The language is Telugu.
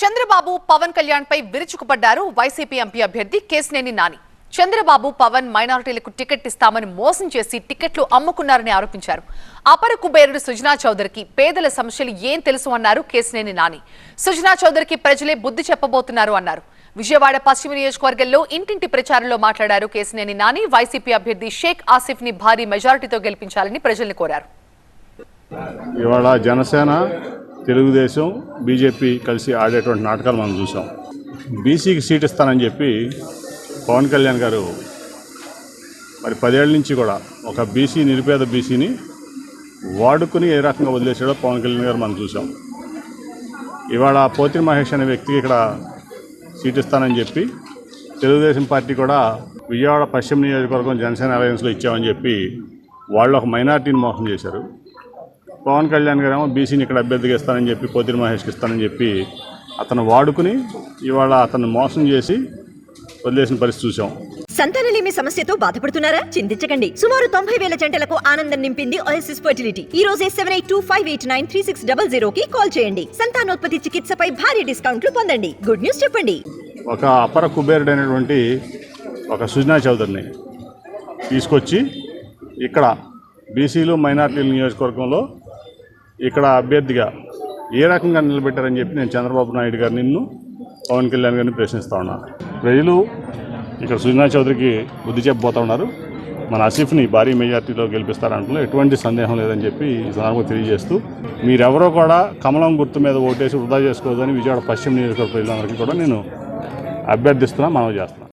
చంద్రబాబు పవన్ కళ్యాణ్ పై విరుచుకుపడ్డారు వైసీపీ ఎంపీ అభ్యర్థి కేసినేని నాని. చంద్రబాబు పవన్ మైనారిటీలకు టికెట్ ఇస్తామని మోసం చేసి టికెట్లు అమ్ముకున్నారని ఆరోపించారు. అపర కుబేరుడు సుజనా చౌదరికి పేదల సమస్యలు ఏం తెలుసు అన్నారు కేసినేని నాని. సుజనా చౌదరికి ప్రజలే బుద్ధి చెప్పబోతున్నారు అన్నారు. విజయవాడ పశ్చిమ నియోజకవర్గంలో ఇంటింటి ప్రచారంలో మాట్లాడారు కేసినేని నాని. వైసీపీ అభ్యర్థి షేక్ ఆసిఫ్ని భారీ మెజారిటీతో గెలిపించాలని ప్రజల్ని కోరారు. ఇవాళ జనసేన తెలుగుదేశం బీజేపీ కలిసి ఆడేటువంటి నాటకాలు మనం చూసాం బీసీకి సీట్ ఇస్తానని చెప్పి పవన్ కళ్యాణ్ గారు మరి పదేళ్ళ నుంచి కూడా ఒక బీసీ నిరుపేద బీసీని వాడుకుని ఏ రకంగా వదిలేసాడో పవన్ కళ్యాణ్ గారు మనం చూసాం ఇవాళ పోతిరి మహేష్ అనే వ్యక్తికి ఇక్కడ సీట్ ఇస్తానని చెప్పి తెలుగుదేశం పార్టీ కూడా విజయవాడ పశ్చిమ నియోజకవర్గం జనసేన అలయన్స్లో ఇచ్చామని చెప్పి వాళ్ళు ఒక మైనార్టీని మోసం చేశారు. పవన్ కళ్యాణ్ గారేమో బీసీని ఇక్కడ అభ్యర్థిగా ఇస్తానని చెప్పి పోతిరి మహేష్కి ఇస్తానని చెప్పి అతను వాడుకుని ఇవాళ అతను మోసం చేసి వదిలేసిన పరిస్థితి చూసాం. సంతానలేమి సమస్యతో బాధపడుతున్నారా? చింతించకండి. సుమారు తొంభై వేల జంటలకు ఆనందం నింపింది ఓఎస్ఎస్ ఫర్టిలిటీ ఈ రోజే seven eight two five eight nine three six double zero కి కాల్ చేయండి. సంతానోత్పత్తి చికిత్సపై భారీ డిస్కౌంట్లు పొందండి. గుడ్ న్యూస్ చెప్పండి. ఒక అపర కుబేరుడైనటువంటి ఒక సుజనా చౌదరిని తీసుకొచ్చి ఇక్కడ బీసీలు మైనార్టీల నియోజకవర్గంలో ఇక్కడ అభ్యర్థిగా ఏ రకంగా నిలబెట్టారని చెప్పి నేను చంద్రబాబు నాయుడు గారు నిన్ను పవన్ కళ్యాణ్ గారిని ప్రశ్నిస్తూ ఉన్నాను ప్రజలు ఇక్కడ సుజనా చౌదరికి బుద్ధి చెప్పబోతా ఉన్నారు. మన ఆసిఫ్ని భారీ మెజార్టీలో గెలిపిస్తారంటున్నారు ఎటువంటి సందేహం లేదని చెప్పి ఈ సందర్భంగా తెలియజేస్తూ మీరెవరో కూడా కమలం గుర్తు మీద ఓటేసి వృధా చేసుకోవద్దని విజయవాడ పశ్చిమ నియోజకవర్గ ప్రజలందరికీ కూడా నేను అభ్యర్థిస్తున్నా మనవి చేస్తున్నాను